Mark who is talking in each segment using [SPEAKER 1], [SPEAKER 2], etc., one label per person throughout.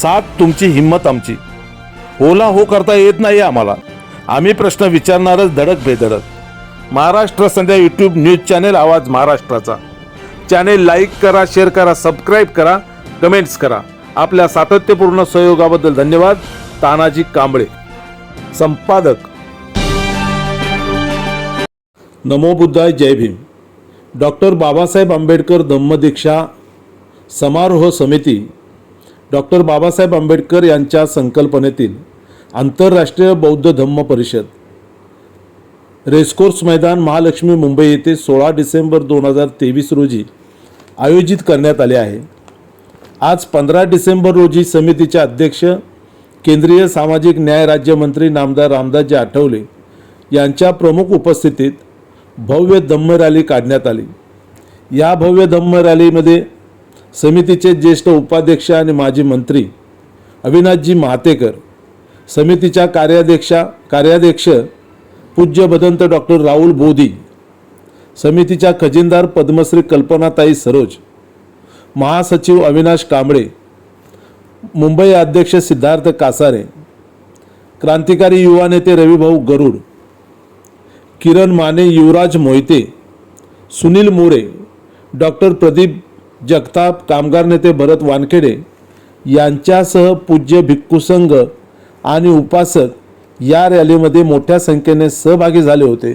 [SPEAKER 1] सात तुमची हिंमत आमची. होला हो करता येत नाही आम्हाला. आम्ही प्रश्न विचारणारच धडक बेधडक. Maharashtra Sandhya YouTube news channel आवाज महाराष्ट्राचा. चॅनेल लाईक करा शेअर करा सबस्क्राईब करा कमेंट्स करा. आपल्या सातत्यपूर्ण सहयोगाबद्दल धन्यवाद. तानाजी कांबळे. संपादक. नमो बुद्धाय जय भीम. डॉक्टर बाबासाहेब आंबेडकर धम्मदीक्षा समारोह समिती डॉक्टर बाबासाहेब आंबेडकर यांच्या संकल्पनेतील आंतरराष्ट्रीय बौद्ध धम्म परिषद रेसकोर्स मैदान महालक्ष्मी मुंबई येथे सोळा डिसेंबर दोन हजार तेवीस रोजी आयोजित करण्यात आले आहे. आज पंधरा डिसेंबर रोजी समितीचे अध्यक्ष केंद्रीय सामाजिक न्याय राज्यमंत्री नामदार रामदासजी आठवले यांच्या प्रमुख उपस्थितीत भव्य धम्म रॅली काढण्यात आली. या भव्य धम्म रॅलीमध्ये समितीचे ज्येष्ठ उपाध्यक्ष आणि माजी मंत्री अविनाशजी महातेकर समितीच्या कार्याध्यक्षा कार्याध्यक्ष पूज्य भदंत डॉक्टर राहुल बोधी समितीच्या खजिनदार पद्मश्री कल्पनाताई सरोज महासचिव अविनाश कांबळे मुंबई अध्यक्ष सिद्धार्थ कासारे क्रांतिकारी युवा नेते रविभाऊ गरुड किरण माने युवराज मोहिते सुनील मोरे डॉक्टर प्रदीप जगताप कामगार नेते भरत वानखेडे यांच्यासह पूज्य भिक्खू संघ आणि उपासक या रॅलीमध्ये मोठ्या संख्येने सहभागी झाले होते.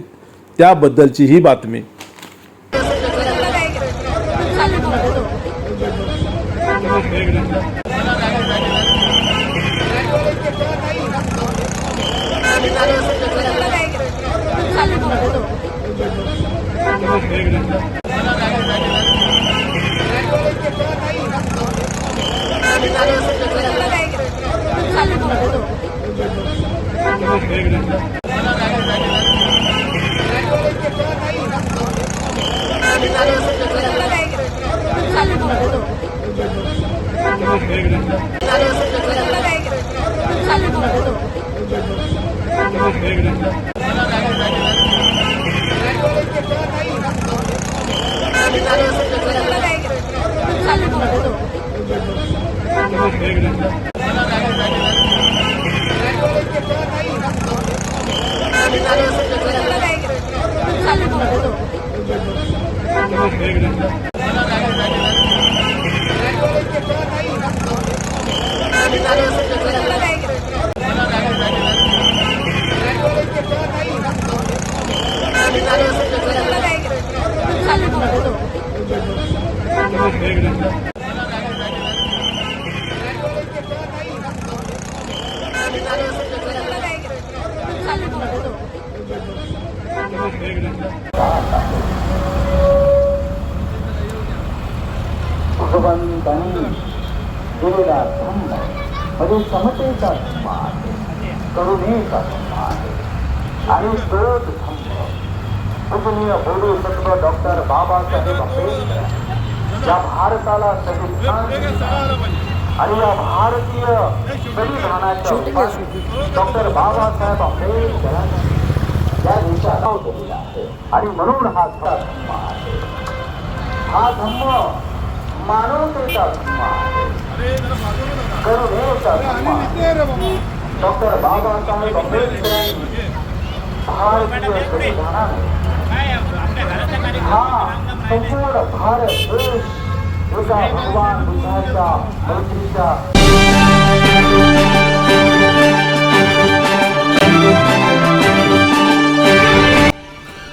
[SPEAKER 1] त्याबद्दलची ही बातमी Thank you.
[SPEAKER 2] भगवंतांनी दिलेला धम्म म्हणजे समतेचा धम्म आहे करुणेचा धम्म आहे आणि तोच धम्म पूजनीय बोलू सत्व डॉक्टर बाबासाहेब आंबेडकर या भारताला संविधान आणि या भारतीय संविधानाच्या डॉक्टर बाबासाहेब आंबेडकरांनी केलेला आहे आणि म्हणून हा धम्म आहे. हा धम्म मानवतेचा धर्म आहे. करुणेचा धर्म डॉक्टर बाबासाहेब आंबेडकरांनी भारतीय संविधानाने हा संपूर्ण भारत देश एका भगवान बुद्धाच्या मैत्रीच्या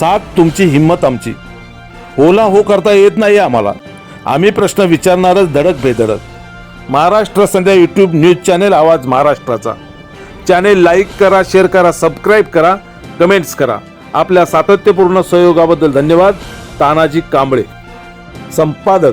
[SPEAKER 1] साथ तुमची हिंमत आमची. ओला हो करता येत नाही आम्हाला. आम्ही प्रश्न विचारणारच धडक बेधडक. Maharashtra Sandhya YouTube news channel आवाज महाराष्ट्राचा. चॅनेल लाईक करा शेअर करा सबस्क्राईब करा कमेंट्स करा. आपल्या सातत्यपूर्ण सहयोगाबद्दल धन्यवाद. तानाजी कांबळे. संपादक.